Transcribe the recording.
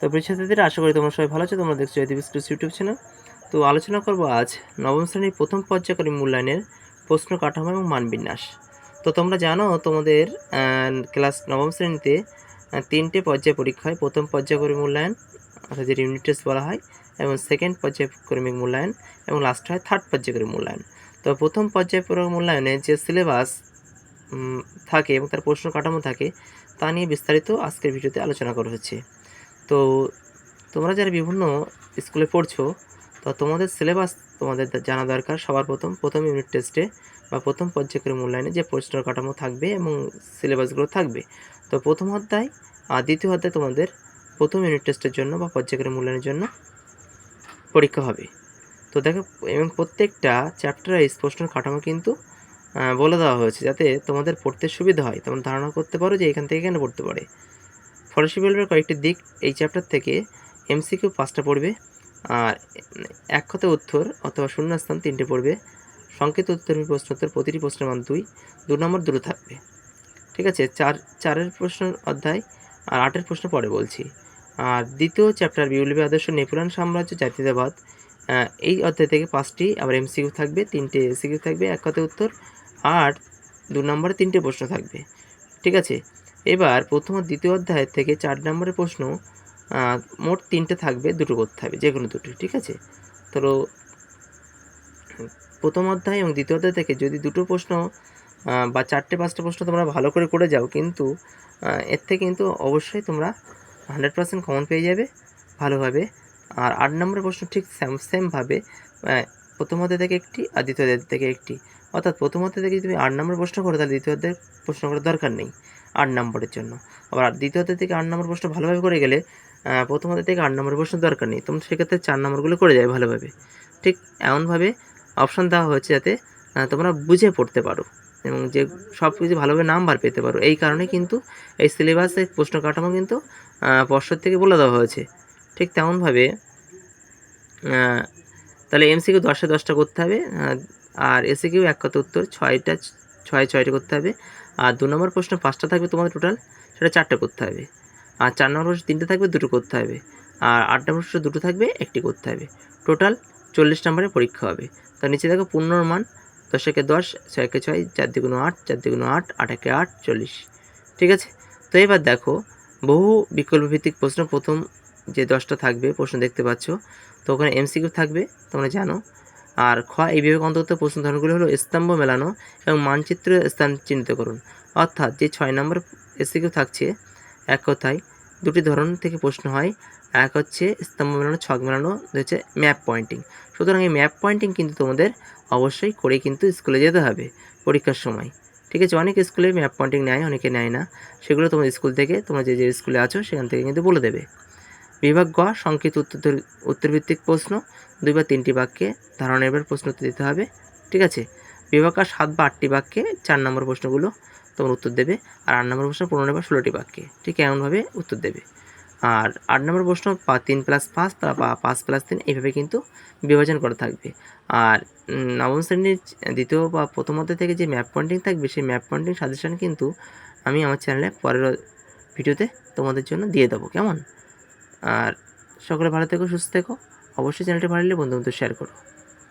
তো পরীক্ষার্থীরা আশা করি তোমরা সবাই ভালো আছো। তোমরা দেখছ স্কুল ইউটিউব চ্যানেল। তো আলোচনা করব আজ নবম শ্রেণির প্রথম পর্যায়কারী মূল্যায়নের প্রশ্ন কাঠামো এবং মানবিন্যাস। তো তোমরা জানো তোমাদের ক্লাস নবম শ্রেণীতে তিনটে পর্যায় পরীক্ষা হয় প্রথম পর্যায়ক্রমিক মূল্যায়ন, অর্থাৎ যে ইউনিট টেস্ট বলা হয়, এবং সেকেন্ড পর্যায়ক্রমিক মূল্যায়ন, এবং লাস্ট হয় থার্ড পর্যায়ক্রমিক মূল্যায়ন। তো প্রথম পর্যায়ক্রমিক মূল্যায়নে যে সিলেবাস থাকে এবং তার প্রশ্ন কাঠামো থাকে, তা নিয়ে বিস্তারিত আজকের ভিডিওতে আলোচনা করা হচ্ছে। তো তোমরা যারা বিভিন্ন স্কুলে পড়ছো, তো তোমাদের সিলেবাস তোমাদের জানা দরকার। সবার প্রথম প্রথম ইউনিট টেস্টে বা প্রথম পর্যায়ক্রম মূল্যায়নে যে প্রশ্ন কাঠামো থাকবে এবং সিলেবাসগুলো থাকবে। তো প্রথম অধ্যায় আর দ্বিতীয় অধ্যায় তোমাদের প্রথম ইউনিট টেস্টের জন্য বা পর্যায়ক্রমিক মূল্যায়নের জন্য পরীক্ষা হবে। তো দেখো, এবং প্রত্যেকটা চ্যাপ্টার এই কাঠামো কিন্তু বলে দেওয়া হয়েছে যাতে তোমাদের পড়তে সুবিধা হয়। তোমরা ধারণা করতে পারো যে এখান থেকে কেন পড়তে পারে। ফরাসি বলবের কয়েকটি দিক এই চ্যাপ্টার থেকে এমসিকিউ পাঁচটা পড়বে, আর এক কথা উত্তর অথবা শূন্যস্থান তিনটে পড়বে, সংকেত উত্তর প্রশ্ন উত্তর, প্রতিটি প্রশ্নের মান দুই, দু নম্বর দুটো থাকবে। ঠিক আছে, চার, চারের প্রশ্ন অধ্যায় আর আটের প্রশ্ন পরে বলছি। আর দ্বিতীয় চ্যাপ্টার বিউলিপি আদর্শ নেপুরান সাম্রাজ্য, জাতীয়তাবাদ এই অধ্যায় থেকে পাঁচটি, আবার এমসিকিউ থাকবে, তিনটে এমসিকিউ থাকবে, এক কথা উত্তর আর দু নম্বরে তিনটে প্রশ্ন থাকবে। ঠিক আছে এবার প্রথম দ্বিতীয় অধ্যায় থেকে চার নম্বরের প্রশ্ন মোট তিনটে থাকবে, দুটো করতে হবে, যে কোনো দুটো ঠিক আছে? তো প্রথম অধ্যায় এবং দ্বিতীয় অধ্যায় থেকে যদি দুটো প্রশ্ন বা চারটে পাঁচটা প্রশ্ন তোমরা ভালো করে করে যাও, কিন্তু এর থেকে কিন্তু অবশ্যই তোমরা হান্ড্রেড পার্সেন্ট কমন পেয়ে যাবে ভালোভাবে। আর আট নম্বরের প্রশ্ন ঠিক সেম সেমভাবে প্রথম অধ্যায় থেকে একটি আর দ্বিতীয় অধ্যায় থেকে একটি। অর্থাৎ প্রথম অধ্যায় থেকে যদি তুমি আট নম্বর প্রশ্ন করো, তাহলে দ্বিতীয় অধ্যায় প্রশ্ন করার দরকার নেই আট নম্বরের জন্য। আবার দ্বিতীয় অধ্যায় থেকে আট নম্বর প্রশ্ন ভালোভাবে করে গেলে প্রথম অধ্যায় থেকে আট নম্বর প্রশ্ন দরকার নেই। তোমরা সেক্ষেত্রে চার নম্বরগুলো করে যাবে ভালোভাবে। ঠিক এমনভাবে অপশান দেওয়া হয়েছে যাতে তোমরা বুঝে পড়তে পারো এবং যে সব কিছু ভালোভাবে নাম্বার পেতে পারো। এই কারণে কিন্তু এই সিলেবাসের প্রশ্ন কাঠামো কিন্তু পর্ষদ থেকে বলে দেওয়া হয়েছে। ঠিক তেমনভাবে তাহলে এমসিকিউ দশে দশটা করতে হবে। আর এসিকিউ এক কথা উত্তর, ছয়টা, ছয়, ছয়টা করতে হবে। আর দু নম্বর প্রশ্ন, পাঁচটা থাকবে তোমাদের টোটাল সেটা চারটে করতে হবে। আর চার নম্বর প্রশ্ন, তিনটে থাকবে, দুটো করতে হবে। আর আট নম্বর প্রশ্ন, দুটো থাকবে, একটি করতে হবে। টোটাল চল্লিশ নম্বরের পরীক্ষা হবে। তো নিচে দেখো পূর্ণর মান, দশ একে দশ ছয়কে ছয়, চার দ্বিগুণ আট, চার দ্বিগুণ আট আট একে আট, চল্লিশ। ঠিক আছে? তো এবার দেখো, বহু বিকল্প ভিত্তিক প্রশ্ন, প্রথম যে দশটা থাকবে, প্রশ্ন দেখতে পাচ্ছ। তো ওখানে এমসিকিউ থাকবে, তোমরা জানো। আর খ, এই বিভাগ অন্তর্গত প্রশ্ন ধরনগুলি হলো স্তম্ভ মেলানো এবং মানচিত্র স্থান চিহ্নিত করুন। অর্থাৎ যে ছয় নম্বর এসিকিউ থাকছে, এক কথায় দুটি ধরন থেকে প্রশ্ন হয়। এক হচ্ছে স্তম্ভ মেলানো, ছক মেলানো হচ্ছে ম্যাপ পয়েন্টিং সুতরাং এই ম্যাপ পয়েন্টিং কিন্তু তোমাদের অবশ্যই করে কিন্তু স্কুলে যেতে হবে পরীক্ষার সময়। ঠিক আছে, অনেক স্কুলে ম্যাপ পয়েন্টিং নেয়, অনেকে নেয় না। সেগুলো তোমার স্কুল থেকে, তোমরা যে যে স্কুলে আছো, সেখান থেকে কিন্তু বলে দেবে। বিভাগ গ, সংক্ষিপ্ত উত্তর, উত্তরভিত্তিক প্রশ্ন, দুই বা তিনটি বাক্যে ধারণা এবার প্রশ্ন উত্তর দিতে হবে, ঠিক আছে? বিভাগ আর সাত বা আটটি বাক্যে চার নম্বর প্রশ্নগুলো তোমার উত্তর দেবে, আর আট নম্বর প্রশ্ন পনেরো বা ষোলোটি বাক্যে, ঠিক এমনভাবে উত্তর দেবে। আর আট নম্বর প্রশ্ন তিন প্লাস পাঁচ বা পাঁচ প্লাস তিন এইভাবে কিন্তু বিভাজন করা থাকবে। আর নবম শ্রেণির দ্বিতীয় বা প্রথম থেকে যে ম্যাপ পয়েন্টিং থাকবে, সেই ম্যাপ পয়েন্টিং সাজেশন কিন্তু আমি আমার চ্যানেলে পরের ভিডিওতে তোমাদের জন্য দিয়ে দেবো, কেমন? আর সকলে ভালো থেকো সুস্থ থেকো। অবশ্যই চ্যানেলটি ভালো লাগলে বন্ধু বন্ধু শেয়ার করো।